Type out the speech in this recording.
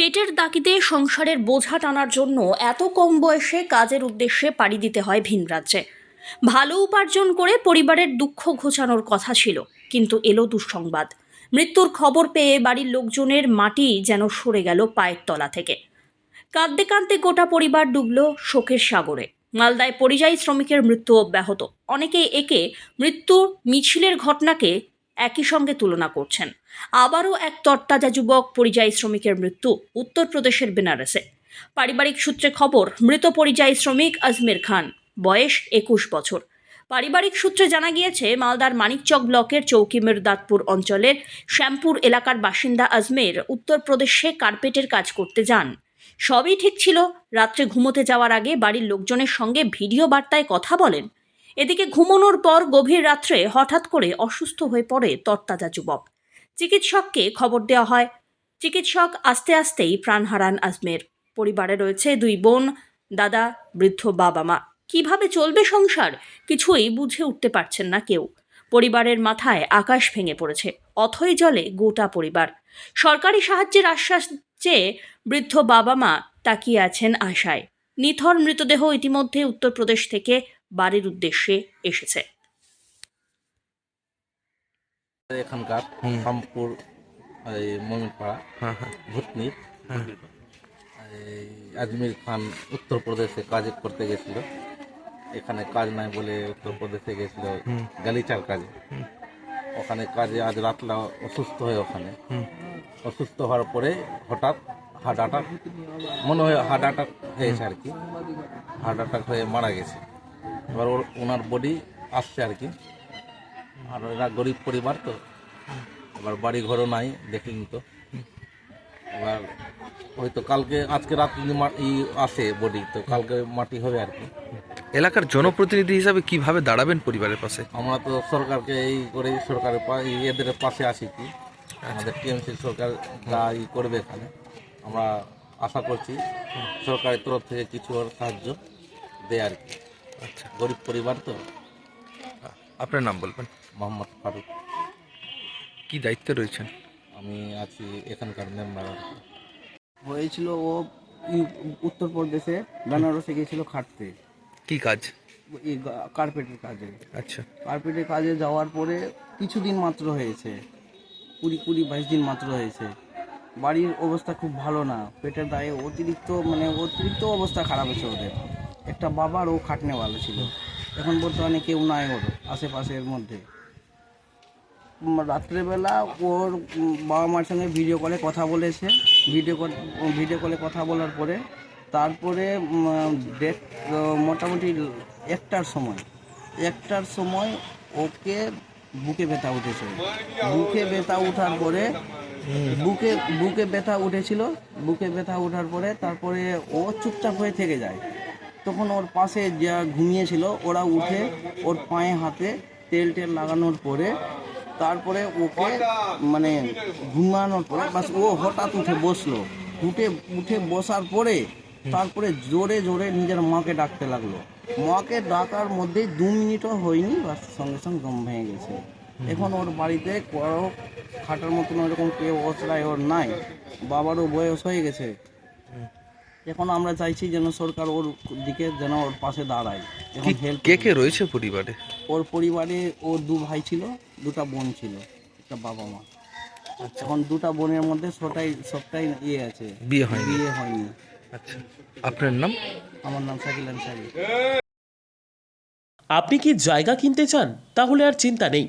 পেটের দাকিতে সংসারের বোঝা টানার জন্য এত কম বয়সে কাজের উদ্দেশ্যে পাড়ি দিতে হয় ভিন রাজ্যে। ভালো উপার্জন করে পরিবারের দুঃখ ঘোচানোর কথা ছিল, কিন্তু এলো দুঃসংবাদ। মৃত্যুর খবর পেয়ে বাড়ির লোকজনের মাটি যেন সরে গেল পায়ের তলা থেকে। কাঁদতে কাঁদতে গোটা পরিবার ডুবল শোকের সাগরে। মালদায় পরিযায়ী শ্রমিকের মৃত্যু অব্যাহত। অনেকেই একে মৃত্যুর মিছিলের ঘটনাকে একই সঙ্গে তুলনা করছেন। আবারও এক তরতাজা যুবক পরিযায়ী শ্রমিকের মৃত্যু উত্তরপ্রদেশের বেনারসে। পারিবারিক সূত্রে খবর, মৃত পরিযায়ী শ্রমিক আজমের খান, বয়স একুশ বছর। পারিবারিক সূত্রে জানা গিয়েছে, মালদার মানিকচক ব্লকের চৌকিমের দাঁতপুর অঞ্চলের শ্যামপুর এলাকার বাসিন্দা আজমের উত্তরপ্রদেশে কার্পেটের কাজ করতে যান। সবই ঠিক ছিল। রাত্রে ঘুমোতে যাওয়ার আগে বাড়ির লোকজনের সঙ্গে ভিডিও বার্তায় কথা বলেন এদিকে ঘুমানোর পর গভীর রাত্রে হঠাৎ করে অসুস্থ হয়ে পড়ে তরতাজা যুবক। চিকিৎসককে খবর দেওয়া হয়। চিকিৎসক আস্তে আস্তেই প্রাণ হারান আজমের। পরিবারে রয়েছে দুই বোন, দাদা, বৃদ্ধ বাবা মা। কীভাবে চলবে সংসার? কিছুই বুঝে উঠতে পারছেন না কেউ। পরিবারের মাথায় আকাশ ভেঙে পড়েছে, অথই জলে গোটা পরিবার। সরকারি সাহায্যের আশ্বাস চেয়ে বৃদ্ধ বাবা মা তাকিয়ে আছেন আশায়। নিথর মৃতদেহ ইতিমধ্যে উত্তরপ্রদেশ থেকে বাড়ির উদ্দেশ্যে এসেছে। এখানকার শামপুর এই মমিনপাড়া হ্যাঁ হ্যাঁ। হ্যাঁ। এই আজমির খান উত্তরপ্রদেশে কাজ করতে গেছিল। এখানে কাজ নাই বলে উত্তরপ্রদেশে গেছিল গালিচার কাজে। ওখানে কাজে আজ রাতলা অসুস্থ হয়ে ওখানে। হুম। অসুস্থ হওয়ার পরে হঠাৎ হার্ট অ্যাটাক। মনে হয় হার্ট অ্যাটাক হয়েছে আর কি। হার্ট অ্যাটাক হয়ে মারা গেছে। এবার ওর ওনার বডি আসছে আর কি। আর এরা গরিব পরিবার তো। এবার বাড়ি ঘরও নাই দেখিনি তো। এবার হয়তো কালকে আজকে রাত ই আসে বডি তো কালকে মাটি হবে আর কি। এলাকার জনপ্রতিনিধি হিসাবে কীভাবে দাঁড়াবেন পরিবারের পাশে? আমরা তো সরকারকে এই করে সরকারের এদের পাশে আসি কি। আমাদের টিএমসি সরকার যা ই করবে এখানে। আমরা আশা করছি সরকারের তরফ থেকে কিছু সাহায্য দেয় আর কি। আচ্ছা। গরিব পরিবার তো। আপনার নাম বলবেন? মোহাম্মদ ফারুক। কি দায়িত্বে রয়েছেন? আমি আছি এখানকার মেম্বার হয়েছিল ও উত্তরপ্রদেশে বেনারসে গিয়েছিল খাটতে। কি কাজ? এই কার্পেটের কাজে। আচ্ছা। কার্পেটের কাজে যাওয়ার পরে কিছুদিন মাত্র হয়েছে। কুড়ি কুড়ি বাইশ দিন মাত্র হয়েছে। বাড়ির অবস্থা খুব ভালো না, পেটের দায়ে অতিরিক্ত মানে অতিরিক্ত অবস্থা খারাপ হয়েছে ওদের। একটা বাবার ও খাটনেওয়ালা ছিল। এখন বর্তমানে কেউ নাই ওর আশেপাশের মধ্যে। রাত্রেবেলা ওর বাবা মার সঙ্গে ভিডিও কলে কথা বলেছে। ভিডিও কল ভিডিও কলে কথা বলার পরে তারপরে ডেট মোটামুটি একটার সময় একটার সময় ওকে বুকে ব্যথা উঠেছে। বুকে ব্যথা ওঠার পরে বুকে বুকে ব্যথা উঠেছিল। বুকে ব্যথা ওঠার পরে তারপরে ও চুপচাপ হয়ে থেকে যায়। তখন ওর পাশে যা ঘুমিয়েছিল, ওরা উঠে ওর পায়ে হাতে তেল টেল লাগানোর পরে তারপরে ওকে মানে ঘুমানোর পরে বাস ও হঠাৎ উঠে বসল। উঠে উঠে বসার পরে তারপরে জোরে জোরে নিজের মাকে ডাকতে লাগল। মাকে ডাকার মধ্যে দু মিনিটও হয়নি, বাস সঙ্গে সঙ্গে দম ভেঙে গেছে। এখন ওর বাড়িতে কারও খাটার মতন ওরকম কেউ অসরায় ওর নাই। বাবারও বয়স হয়ে গেছে। এখন আমরা চাইছি যেন সরকার ওর দিকে যেন ওর পাশে দাঁড়ায়। এখন কি- হেল্প কে কে রয়েছে পরিবারে? ওর পরিবারে ওর দু ভাই ছিল দুটা বোন ছিল একটা বাবা মা। এখন দুটা বোনের মধ্যে সবটাই সবটাই ইয়ে আছে। বিয়ে হয়নি। বিয়ে হয়নি। আচ্ছা। আপনার নাম? আমার নাম শাকিল আনসারি। আপনি কি জায়গা কিনতে চান? তাহলে আর চিন্তা নেই।